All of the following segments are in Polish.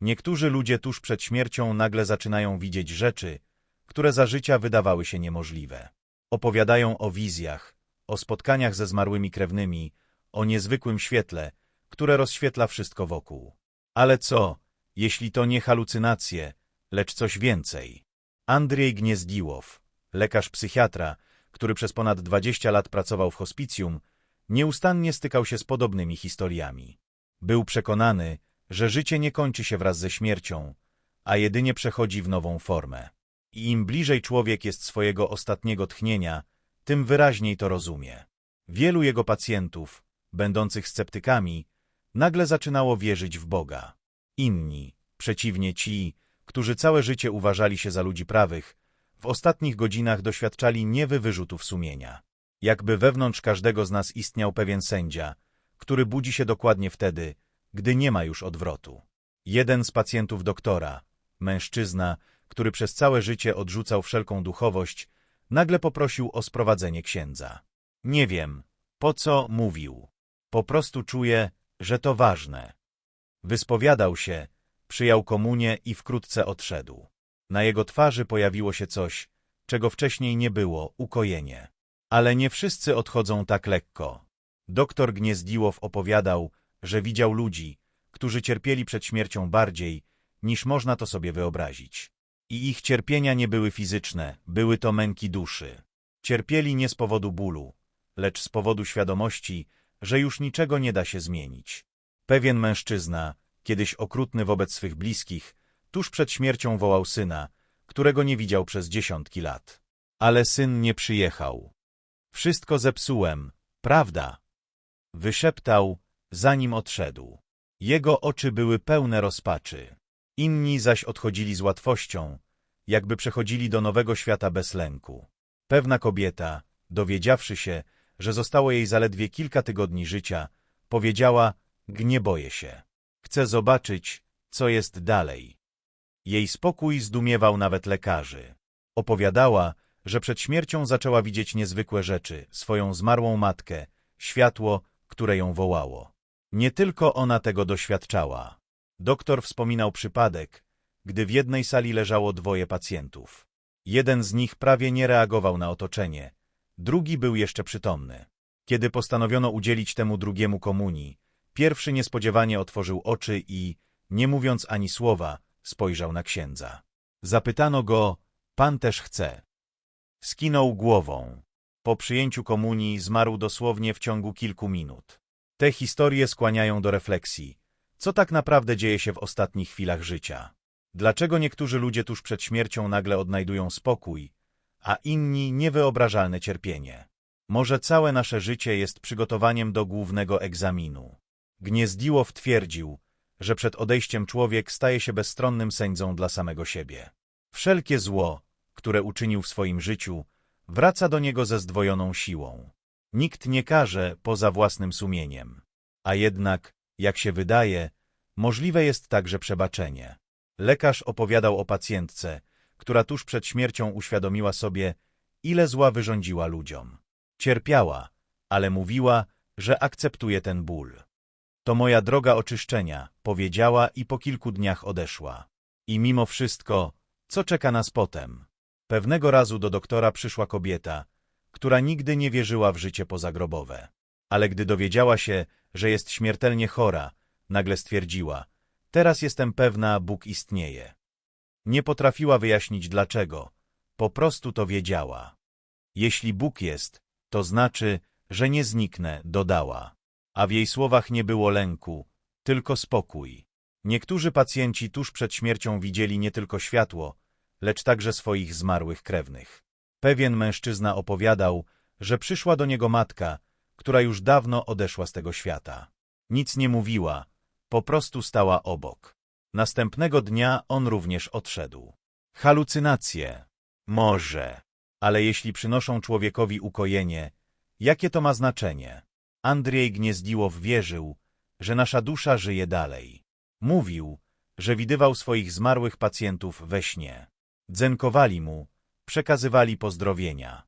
Niektórzy ludzie tuż przed śmiercią nagle zaczynają widzieć rzeczy, które za życia wydawały się niemożliwe. Opowiadają o wizjach, o spotkaniach ze zmarłymi krewnymi, o niezwykłym świetle, które rozświetla wszystko wokół. Ale co, jeśli to nie halucynacje, lecz coś więcej? Andrzej Gniezdiłow, lekarz psychiatra, który przez ponad 20 lat pracował w hospicjum, nieustannie stykał się z podobnymi historiami. Był przekonany, że życie nie kończy się wraz ze śmiercią, a jedynie przechodzi w nową formę. I im bliżej człowiek jest swojego ostatniego tchnienia, tym wyraźniej to rozumie. Wielu jego pacjentów, będących sceptykami, nagle zaczynało wierzyć w Boga. Inni, przeciwnie ci, którzy całe życie uważali się za ludzi prawych, w ostatnich godzinach doświadczali niewy wyrzutów sumienia. Jakby wewnątrz każdego z nas istniał pewien sędzia, który budzi się dokładnie wtedy, gdy nie ma już odwrotu. Jeden z pacjentów doktora, mężczyzna, który przez całe życie odrzucał wszelką duchowość, nagle poprosił o sprowadzenie księdza. Nie wiem, po co mówił. Po prostu czuję, że to ważne. Wyspowiadał się, przyjął komunię i wkrótce odszedł. Na jego twarzy pojawiło się coś, czego wcześniej nie było, ukojenie. Ale nie wszyscy odchodzą tak lekko. Doktor Gniezdiłow opowiadał, że widział ludzi, którzy cierpieli przed śmiercią bardziej, niż można to sobie wyobrazić. I ich cierpienia nie były fizyczne, były to męki duszy. Cierpieli nie z powodu bólu, lecz z powodu świadomości, że już niczego nie da się zmienić. Pewien mężczyzna, kiedyś okrutny wobec swych bliskich, tuż przed śmiercią wołał syna, którego nie widział przez dziesiątki lat. Ale syn nie przyjechał. Wszystko zepsułem, prawda? Wyszeptał, zanim odszedł. Jego oczy były pełne rozpaczy. Inni zaś odchodzili z łatwością, jakby przechodzili do nowego świata bez lęku. Pewna kobieta, dowiedziawszy się, że zostało jej zaledwie kilka tygodni życia, powiedziała, nie boję się. Chcę zobaczyć, co jest dalej. Jej spokój zdumiewał nawet lekarzy. Opowiadała, że przed śmiercią zaczęła widzieć niezwykłe rzeczy, swoją zmarłą matkę, światło, które ją wołało. Nie tylko ona tego doświadczała. Doktor wspominał przypadek, gdy w jednej sali leżało dwoje pacjentów. Jeden z nich prawie nie reagował na otoczenie, drugi był jeszcze przytomny. Kiedy postanowiono udzielić temu drugiemu komunii, pierwszy niespodziewanie otworzył oczy i, nie mówiąc ani słowa, spojrzał na księdza. Zapytano go, pan też chce. Skinął głową. Po przyjęciu komunii zmarł dosłownie w ciągu kilku minut. Te historie skłaniają do refleksji. Co tak naprawdę dzieje się w ostatnich chwilach życia? Dlaczego niektórzy ludzie tuż przed śmiercią nagle odnajdują spokój, a inni niewyobrażalne cierpienie? Może całe nasze życie jest przygotowaniem do głównego egzaminu. Gniezdiłow twierdził, że przed odejściem człowiek staje się bezstronnym sędzą dla samego siebie. Wszelkie zło, które uczynił w swoim życiu, wraca do niego ze zdwojoną siłą. Nikt nie karze poza własnym sumieniem. A jednak, jak się wydaje, możliwe jest także przebaczenie. Lekarz opowiadał o pacjentce, która tuż przed śmiercią uświadomiła sobie, ile zła wyrządziła ludziom. Cierpiała, ale mówiła, że akceptuje ten ból. To moja droga oczyszczenia, powiedziała i po kilku dniach odeszła. I mimo wszystko, co czeka nas potem? Pewnego razu do doktora przyszła kobieta, która nigdy nie wierzyła w życie pozagrobowe. Ale gdy dowiedziała się, że jest śmiertelnie chora, nagle stwierdziła, teraz jestem pewna, Bóg istnieje. Nie potrafiła wyjaśnić dlaczego, po prostu to wiedziała. Jeśli Bóg jest, to znaczy, że nie zniknę, dodała. A w jej słowach nie było lęku, tylko spokój. Niektórzy pacjenci tuż przed śmiercią widzieli nie tylko światło, lecz także swoich zmarłych krewnych. Pewien mężczyzna opowiadał, że przyszła do niego matka, która już dawno odeszła z tego świata. Nic nie mówiła, po prostu stała obok. Następnego dnia on również odszedł. Halucynacje. Może. Ale jeśli przynoszą człowiekowi ukojenie, jakie to ma znaczenie? Andrzej Gniezdiłow wierzył, że nasza dusza żyje dalej. Mówił, że widywał swoich zmarłych pacjentów we śnie. Dzenkowali mu, przekazywali pozdrowienia.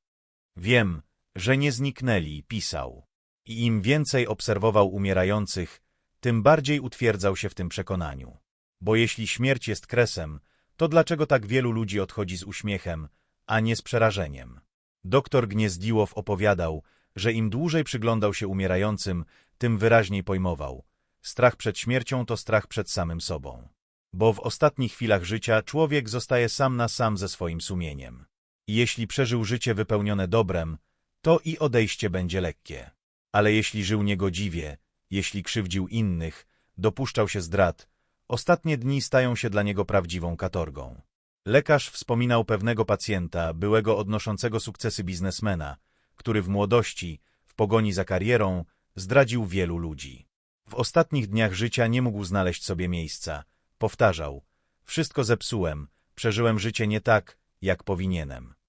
Wiem, że nie zniknęli, pisał. I im więcej obserwował umierających, tym bardziej utwierdzał się w tym przekonaniu. Bo jeśli śmierć jest kresem, to dlaczego tak wielu ludzi odchodzi z uśmiechem, a nie z przerażeniem? Doktor Gniezdiłow opowiadał, że im dłużej przyglądał się umierającym, tym wyraźniej pojmował. Strach przed śmiercią to strach przed samym sobą. Bo w ostatnich chwilach życia człowiek zostaje sam na sam ze swoim sumieniem. Jeśli przeżył życie wypełnione dobrem, to i odejście będzie lekkie. Ale jeśli żył niegodziwie, jeśli krzywdził innych, dopuszczał się zdrad, ostatnie dni stają się dla niego prawdziwą katorgą. Lekarz wspominał pewnego pacjenta, byłego odnoszącego sukcesy biznesmena, który w młodości, w pogoni za karierą, zdradził wielu ludzi. W ostatnich dniach życia nie mógł znaleźć sobie miejsca. Powtarzał, wszystko zepsułem, przeżyłem życie nie tak, jak powinienem.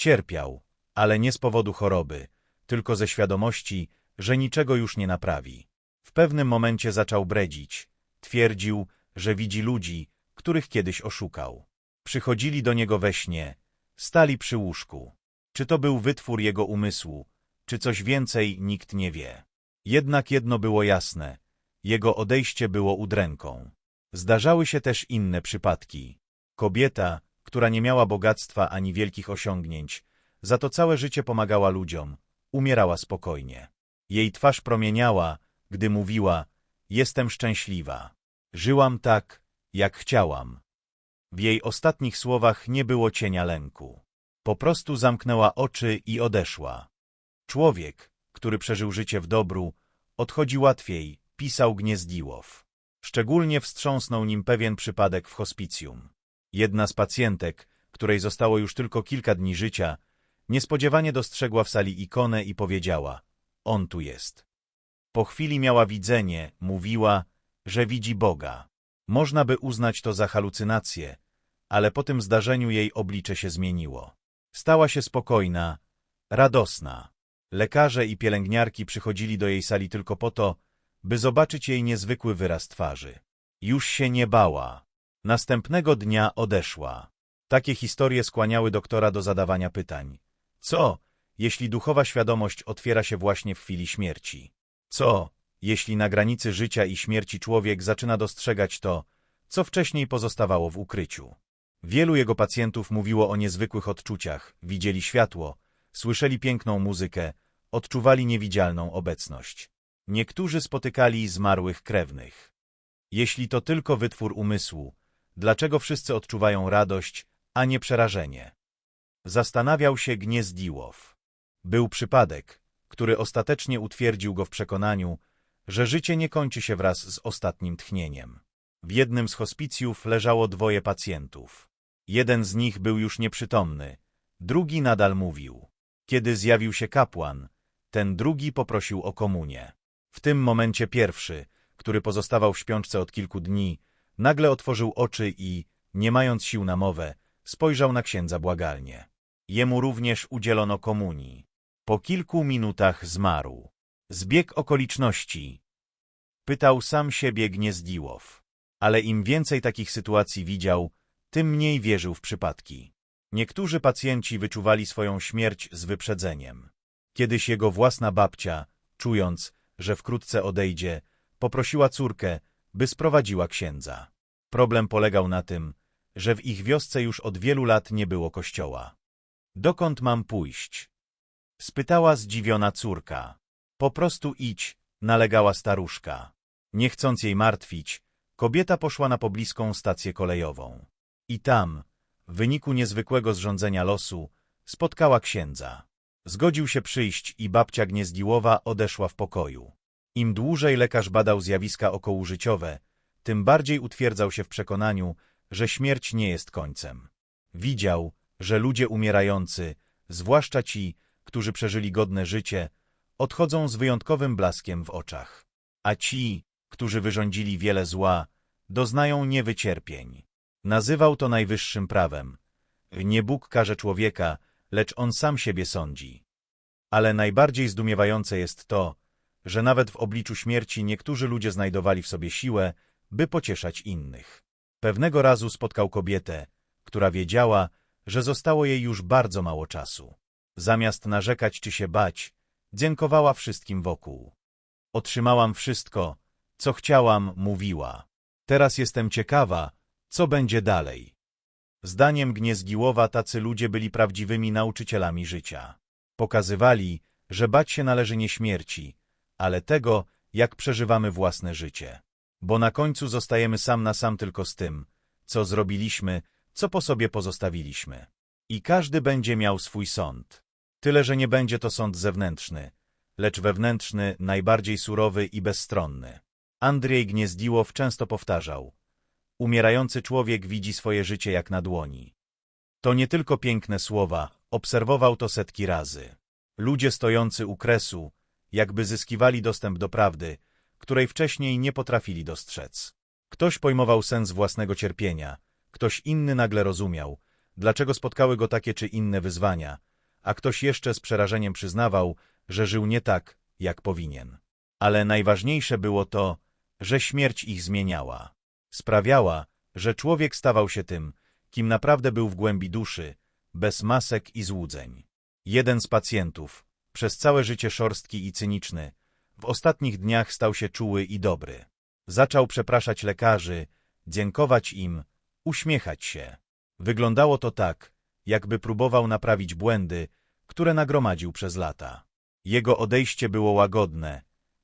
Cierpiał, ale nie z powodu choroby, tylko ze świadomości, że niczego już nie naprawi. W pewnym momencie zaczął bredzić. Twierdził, że widzi ludzi, których kiedyś oszukał. Przychodzili do niego we śnie, stali przy łóżku. Czy to był wytwór jego umysłu, czy coś więcej, nikt nie wie. Jednak jedno było jasne, jego odejście było udręką. Zdarzały się też inne przypadki. Kobieta, która nie miała bogactwa ani wielkich osiągnięć, za to całe życie pomagała ludziom, umierała spokojnie. Jej twarz promieniała, gdy mówiła, jestem szczęśliwa. Żyłam tak, jak chciałam. W jej ostatnich słowach nie było cienia lęku. Po prostu zamknęła oczy i odeszła. Człowiek, który przeżył życie w dobru, odchodzi łatwiej, pisał Gniezdiłow. Szczególnie wstrząsnął nim pewien przypadek w hospicjum. Jedna z pacjentek, której zostało już tylko kilka dni życia, niespodziewanie dostrzegła w sali ikonę i powiedziała — on tu jest. Po chwili miała widzenie, mówiła, że widzi Boga. Można by uznać to za halucynację, ale po tym zdarzeniu jej oblicze się zmieniło. Stała się spokojna, radosna. Lekarze i pielęgniarki przychodzili do jej sali tylko po to, by zobaczyć jej niezwykły wyraz twarzy. Już się nie bała. Następnego dnia odeszła. Takie historie skłaniały doktora do zadawania pytań. Co, jeśli duchowa świadomość otwiera się właśnie w chwili śmierci? Co, jeśli na granicy życia i śmierci człowiek zaczyna dostrzegać to, co wcześniej pozostawało w ukryciu? Wielu jego pacjentów mówiło o niezwykłych odczuciach, widzieli światło, słyszeli piękną muzykę, odczuwali niewidzialną obecność. Niektórzy spotykali zmarłych krewnych. Jeśli to tylko wytwór umysłu, dlaczego wszyscy odczuwają radość, a nie przerażenie? Zastanawiał się Gniezdiłow. Był przypadek, który ostatecznie utwierdził go w przekonaniu, że życie nie kończy się wraz z ostatnim tchnieniem. W jednym z hospicjów leżało dwoje pacjentów. Jeden z nich był już nieprzytomny, drugi nadal mówił. Kiedy zjawił się kapłan, ten drugi poprosił o komunię. W tym momencie pierwszy, który pozostawał w śpiączce od kilku dni, nagle otworzył oczy i, nie mając sił na mowę, spojrzał na księdza błagalnie. Jemu również udzielono komunii. Po kilku minutach zmarł. Zbieg okoliczności. Pytał sam siebie Gniezdiłow. Ale im więcej takich sytuacji widział, tym mniej wierzył w przypadki. Niektórzy pacjenci wyczuwali swoją śmierć z wyprzedzeniem. Kiedyś jego własna babcia, czując, że wkrótce odejdzie, poprosiła córkę, by sprowadziła księdza. Problem polegał na tym, że w ich wiosce już od wielu lat nie było kościoła. Dokąd mam pójść? Spytała zdziwiona córka. Po prostu idź, nalegała staruszka. Nie chcąc jej martwić, kobieta poszła na pobliską stację kolejową. I tam, w wyniku niezwykłego zrządzenia losu, spotkała księdza. Zgodził się przyjść i babcia Gniezdiłowa odeszła w pokoju. Im dłużej lekarz badał zjawiska okołożyciowe, tym bardziej utwierdzał się w przekonaniu, że śmierć nie jest końcem. Widział, że ludzie umierający, zwłaszcza ci, którzy przeżyli godne życie, odchodzą z wyjątkowym blaskiem w oczach. A ci, którzy wyrządzili wiele zła, doznają niewycierpień. Nazywał to najwyższym prawem. Nie Bóg karze człowieka, lecz on sam siebie sądzi. Ale najbardziej zdumiewające jest to, że nawet w obliczu śmierci niektórzy ludzie znajdowali w sobie siłę, by pocieszać innych. Pewnego razu spotkał kobietę, która wiedziała, że zostało jej już bardzo mało czasu. Zamiast narzekać czy się bać, dziękowała wszystkim wokół. Otrzymałam wszystko, co chciałam, mówiła. Teraz jestem ciekawa, co będzie dalej. Zdaniem Gniezgiłowa tacy ludzie byli prawdziwymi nauczycielami życia. Pokazywali, że bać się należy nie śmierci, ale tego, jak przeżywamy własne życie. Bo na końcu zostajemy sam na sam tylko z tym, co zrobiliśmy, co po sobie pozostawiliśmy. I każdy będzie miał swój sąd. Tyle, że nie będzie to sąd zewnętrzny, lecz wewnętrzny, najbardziej surowy i bezstronny. Andrzej Gniezdiłow często powtarzał Umierający człowiek widzi swoje życie jak na dłoni. To nie tylko piękne słowa, obserwował to setki razy. Ludzie stojący u kresu, jakby zyskiwali dostęp do prawdy, której wcześniej nie potrafili dostrzec. Ktoś pojmował sens własnego cierpienia, ktoś inny nagle rozumiał, dlaczego spotkały go takie czy inne wyzwania, a ktoś jeszcze z przerażeniem przyznawał, że żył nie tak, jak powinien. Ale najważniejsze było to, że śmierć ich zmieniała. Sprawiała, że człowiek stawał się tym, kim naprawdę był w głębi duszy, bez masek i złudzeń. Jeden z pacjentów, przez całe życie szorstki i cyniczny, w ostatnich dniach stał się czuły i dobry. Zaczął przepraszać lekarzy, dziękować im, uśmiechać się. Wyglądało to tak, jakby próbował naprawić błędy, które nagromadził przez lata. Jego odejście było łagodne,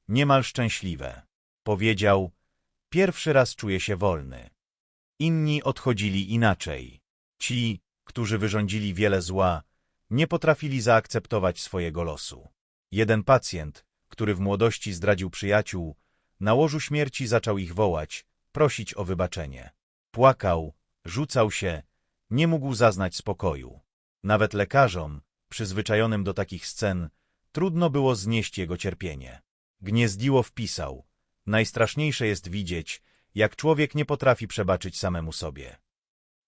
niemal szczęśliwe. Powiedział, pierwszy raz czuję się wolny. Inni odchodzili inaczej. Ci, którzy wyrządzili wiele zła, nie potrafili zaakceptować swojego losu. Jeden pacjent, który w młodości zdradził przyjaciół, na łożu śmierci zaczął ich wołać, prosić o wybaczenie. Płakał, rzucał się, nie mógł zaznać spokoju. Nawet lekarzom, przyzwyczajonym do takich scen, trudno było znieść jego cierpienie. Gniezdiło wpisał, najstraszniejsze jest widzieć, jak człowiek nie potrafi przebaczyć samemu sobie.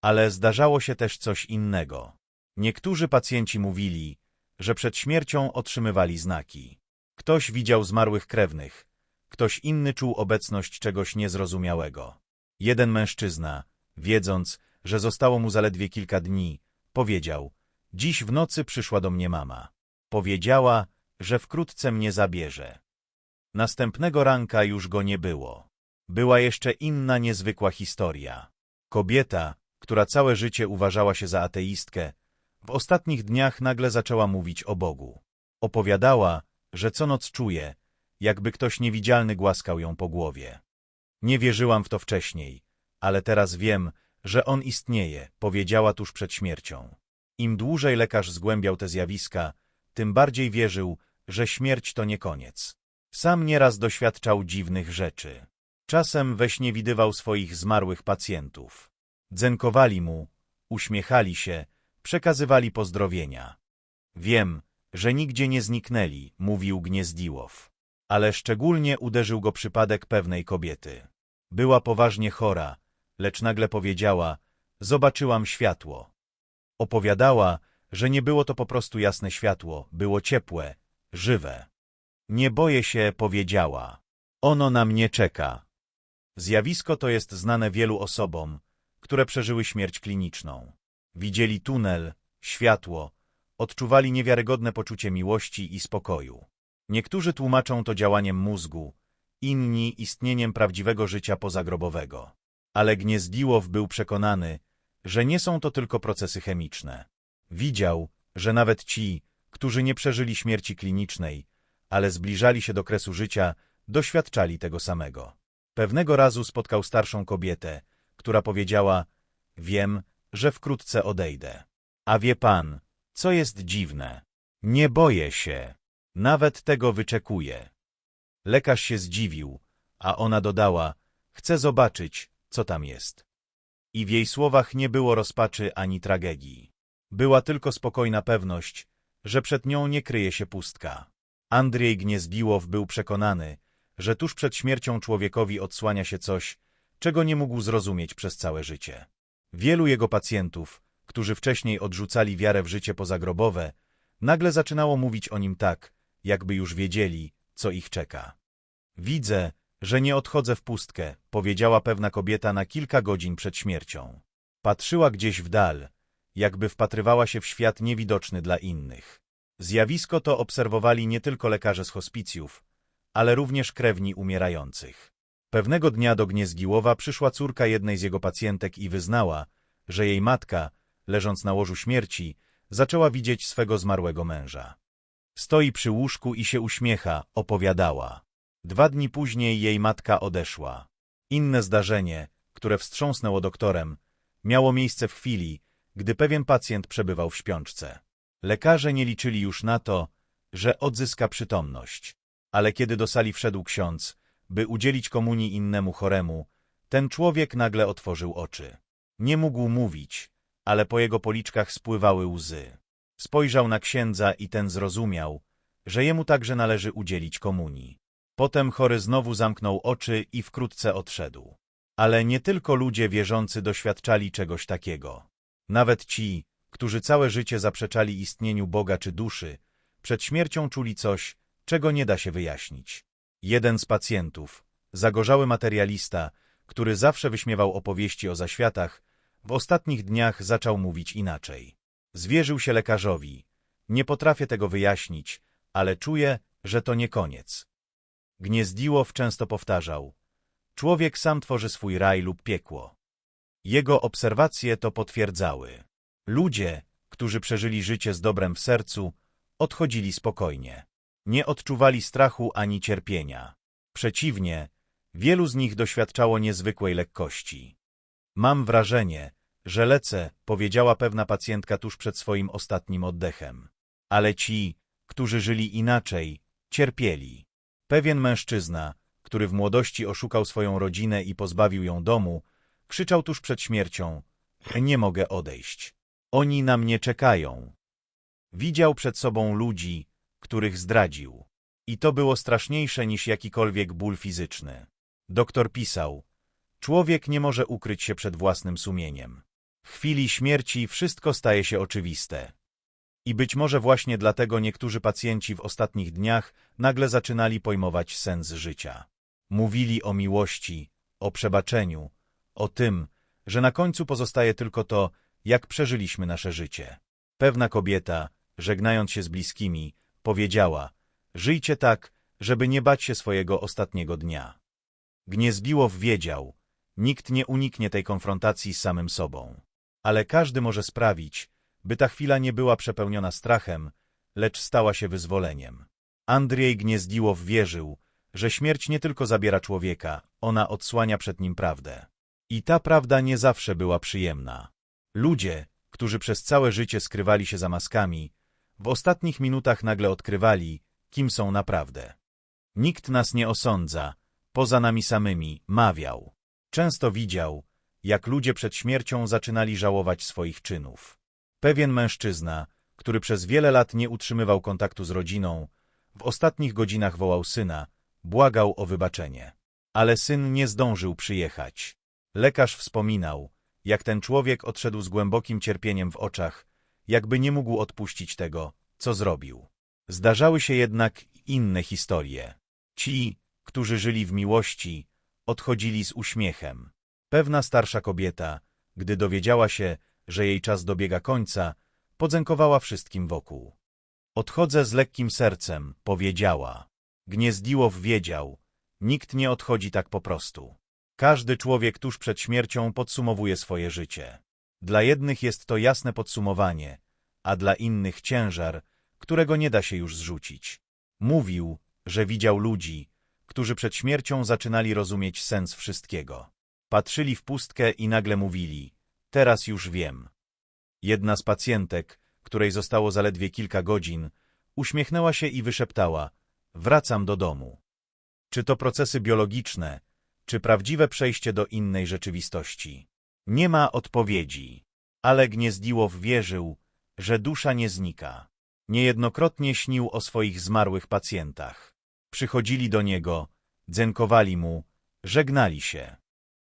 Ale zdarzało się też coś innego. Niektórzy pacjenci mówili, że przed śmiercią otrzymywali znaki. Ktoś widział zmarłych krewnych, ktoś inny czuł obecność czegoś niezrozumiałego. Jeden mężczyzna, wiedząc, że zostało mu zaledwie kilka dni, powiedział, dziś w nocy przyszła do mnie mama. Powiedziała, że wkrótce mnie zabierze. Następnego ranka już go nie było. Była jeszcze inna niezwykła historia. Kobieta, która całe życie uważała się za ateistkę, w ostatnich dniach nagle zaczęła mówić o Bogu. Opowiadała, że co noc czuje, jakby ktoś niewidzialny głaskał ją po głowie. Nie wierzyłam w to wcześniej, ale teraz wiem, że on istnieje, powiedziała tuż przed śmiercią. Im dłużej lekarz zgłębiał te zjawiska, tym bardziej wierzył, że śmierć to nie koniec. Sam nieraz doświadczał dziwnych rzeczy. Czasem we śnie widywał swoich zmarłych pacjentów. Dzenkowali mu, uśmiechali się, przekazywali pozdrowienia. Wiem, że nigdzie nie zniknęli, mówił Gniezdiłow. Ale szczególnie uderzył go przypadek pewnej kobiety. Była poważnie chora, lecz nagle powiedziała, zobaczyłam światło. Opowiadała, że nie było to po prostu jasne światło, było ciepłe, żywe. Nie boję się, powiedziała. Ono na mnie czeka. Zjawisko to jest znane wielu osobom, które przeżyły śmierć kliniczną. Widzieli tunel, światło, odczuwali niewiarygodne poczucie miłości i spokoju. Niektórzy tłumaczą to działaniem mózgu, inni istnieniem prawdziwego życia pozagrobowego. Ale Gniezdiłow był przekonany, że nie są to tylko procesy chemiczne. Widział, że nawet ci, którzy nie przeżyli śmierci klinicznej, ale zbliżali się do kresu życia, doświadczali tego samego. Pewnego razu spotkał starszą kobietę, która powiedziała, wiem, że wkrótce odejdę. A wie pan, co jest dziwne? Nie boję się. Nawet tego wyczekuję. Lekarz się zdziwił, a ona dodała, chcę zobaczyć, co tam jest. I w jej słowach nie było rozpaczy ani tragedii. Była tylko spokojna pewność, że przed nią nie kryje się pustka. Andrzej Gniezdiłow był przekonany, że tuż przed śmiercią człowiekowi odsłania się coś, czego nie mógł zrozumieć przez całe życie. Wielu jego pacjentów, którzy wcześniej odrzucali wiarę w życie pozagrobowe, nagle zaczynało mówić o nim tak, jakby już wiedzieli, co ich czeka. Widzę, że nie odchodzę w pustkę, powiedziała pewna kobieta na kilka godzin przed śmiercią. Patrzyła gdzieś w dal, jakby wpatrywała się w świat niewidoczny dla innych. Zjawisko to obserwowali nie tylko lekarze z hospicjów, ale również krewni umierających. Pewnego dnia do Gniezgiłowa przyszła córka jednej z jego pacjentek i wyznała, że jej matka, leżąc na łożu śmierci, zaczęła widzieć swego zmarłego męża. Stoi przy łóżku i się uśmiecha, opowiadała. Dwa dni później jej matka odeszła. Inne zdarzenie, które wstrząsnęło doktorem, miało miejsce w chwili, gdy pewien pacjent przebywał w śpiączce. Lekarze nie liczyli już na to, że odzyska przytomność. Ale kiedy do sali wszedł ksiądz, by udzielić komunii innemu choremu, ten człowiek nagle otworzył oczy. Nie mógł mówić, ale po jego policzkach spływały łzy. Spojrzał na księdza i ten zrozumiał, że jemu także należy udzielić komunii. Potem chory znowu zamknął oczy i wkrótce odszedł. Ale nie tylko ludzie wierzący doświadczali czegoś takiego. Nawet ci, którzy całe życie zaprzeczali istnieniu Boga czy duszy, przed śmiercią czuli coś, czego nie da się wyjaśnić. Jeden z pacjentów, zagorzały materialista, który zawsze wyśmiewał opowieści o zaświatach, w ostatnich dniach zaczął mówić inaczej. Zwierzył się lekarzowi. Nie potrafię tego wyjaśnić, ale czuję, że to nie koniec. Gniezdiłow często powtarzał. Człowiek sam tworzy swój raj lub piekło. Jego obserwacje to potwierdzały. Ludzie, którzy przeżyli życie z dobrem w sercu, odchodzili spokojnie. Nie odczuwali strachu ani cierpienia. Przeciwnie, wielu z nich doświadczało niezwykłej lekkości. Mam wrażenie, że lecę, powiedziała pewna pacjentka tuż przed swoim ostatnim oddechem. Ale ci, którzy żyli inaczej, cierpieli. Pewien mężczyzna, który w młodości oszukał swoją rodzinę i pozbawił ją domu, krzyczał tuż przed śmiercią – nie mogę odejść. Oni na mnie czekają. Widział przed sobą ludzi, których zdradził. I to było straszniejsze niż jakikolwiek ból fizyczny. Doktor pisał, człowiek nie może ukryć się przed własnym sumieniem. W chwili śmierci wszystko staje się oczywiste. I być może właśnie dlatego niektórzy pacjenci w ostatnich dniach nagle zaczynali pojmować sens życia. Mówili o miłości, o przebaczeniu, o tym, że na końcu pozostaje tylko to, jak przeżyliśmy nasze życie. Pewna kobieta, żegnając się z bliskimi, powiedziała, żyjcie tak, żeby nie bać się swojego ostatniego dnia. Gniezbiłow wiedział, nikt nie uniknie tej konfrontacji z samym sobą. Ale każdy może sprawić, by ta chwila nie była przepełniona strachem, lecz stała się wyzwoleniem. Andrzej Gniezdiłow wierzył, że śmierć nie tylko zabiera człowieka, ona odsłania przed nim prawdę. I ta prawda nie zawsze była przyjemna. Ludzie, którzy przez całe życie skrywali się za maskami, w ostatnich minutach nagle odkrywali, kim są naprawdę. Nikt nas nie osądza, poza nami samymi, mawiał. Często widział, jak ludzie przed śmiercią zaczynali żałować swoich czynów. Pewien mężczyzna, który przez wiele lat nie utrzymywał kontaktu z rodziną, w ostatnich godzinach wołał syna, błagał o wybaczenie. Ale syn nie zdążył przyjechać. Lekarz wspominał, jak ten człowiek odszedł z głębokim cierpieniem w oczach, jakby nie mógł odpuścić tego, co zrobił. Zdarzały się jednak inne historie. Ci, którzy żyli w miłości, odchodzili z uśmiechem. Pewna starsza kobieta, gdy dowiedziała się, że jej czas dobiega końca, podzękowała wszystkim wokół. Odchodzę z lekkim sercem, powiedziała. Gniezdiłow wiedział, nikt nie odchodzi tak po prostu. Każdy człowiek tuż przed śmiercią podsumowuje swoje życie. Dla jednych jest to jasne podsumowanie, a dla innych ciężar, którego nie da się już zrzucić. Mówił, że widział ludzi, którzy przed śmiercią zaczynali rozumieć sens wszystkiego. Patrzyli w pustkę i nagle mówili, teraz już wiem. Jedna z pacjentek, której zostało zaledwie kilka godzin, uśmiechnęła się i wyszeptała, wracam do domu. Czy to procesy biologiczne, czy prawdziwe przejście do innej rzeczywistości? Nie ma odpowiedzi, ale Gniezdiłow wierzył, że dusza nie znika. Niejednokrotnie śnił o swoich zmarłych pacjentach. Przychodzili do niego, dzękowali mu, żegnali się.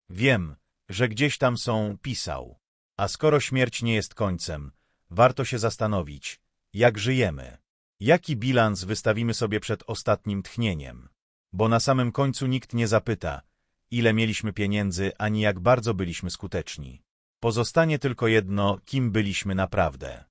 Wiem, że gdzieś tam są, pisał. A skoro śmierć nie jest końcem, warto się zastanowić, jak żyjemy. Jaki bilans wystawimy sobie przed ostatnim tchnieniem? Bo na samym końcu nikt nie zapyta, ile mieliśmy pieniędzy, ani jak bardzo byliśmy skuteczni. Pozostanie tylko jedno, kim byliśmy naprawdę.